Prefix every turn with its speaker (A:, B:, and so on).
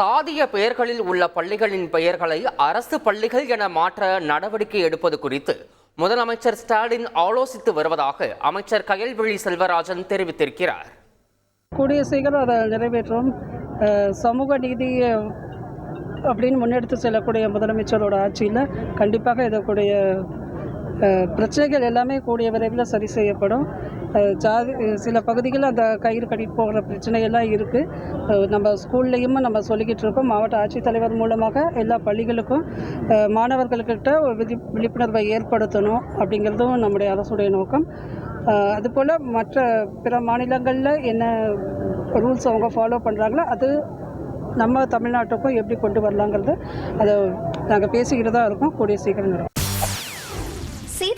A: சாதிய பெயர்களில் உள்ள பள்ளிகளின் பெயர்களை அரசு பள்ளிகள் என மாற்ற நடவடிக்கை எடுப்பது குறித்து முதலமைச்சர் ஸ்டாலின் ஆலோசித்து வருவதாக அமைச்சர் கயல்விழி செல்வராஜன் தெரிவித்திருக்கிறார்.
B: கூடிய சீக்கிரம் அதை நிறைவேற்றும் சமூக நீதி அப்படின்னு முன்னெடுத்து செல்லக்கூடிய முதலமைச்சரோட ஆட்சியில் கண்டிப்பாக இதற்குடைய பிரச்சனைகள் எல்லாமே கூடிய விரைவில் சரி செய்யப்படும். ஜாதி சில பகுதிகளில் அந்த கயிறு கட்டிட்டு போகிற பிரச்சனையெல்லாம் இருக்குது நம்ம ஸ்கூல்லையும் நம்ம சொல்லிக்கிட்டு இருக்கோம். மாவட்ட ஆட்சித்தலைவர் மூலமாக எல்லா பள்ளிகளுக்கும் மாணவர்கள்கிட்ட ஒரு விழி விழிப்புணர்வை ஏற்படுத்தணும் அப்படிங்கிறதும் நம்முடைய அரசுடைய நோக்கம். அதுபோல் மற்ற பிற மாநிலங்களில் என்ன ரூல்ஸ் அவங்க ஃபாலோ பண்ணுறாங்களோ அது நம்ம தமிழ்நாட்டுக்கும் எப்படி கொண்டு வரலாங்கிறது அதை நாங்கள் பேசிக்கிட்டு தான் இருக்கோம். கூடிய சீக்கிரம் நடக்கும்.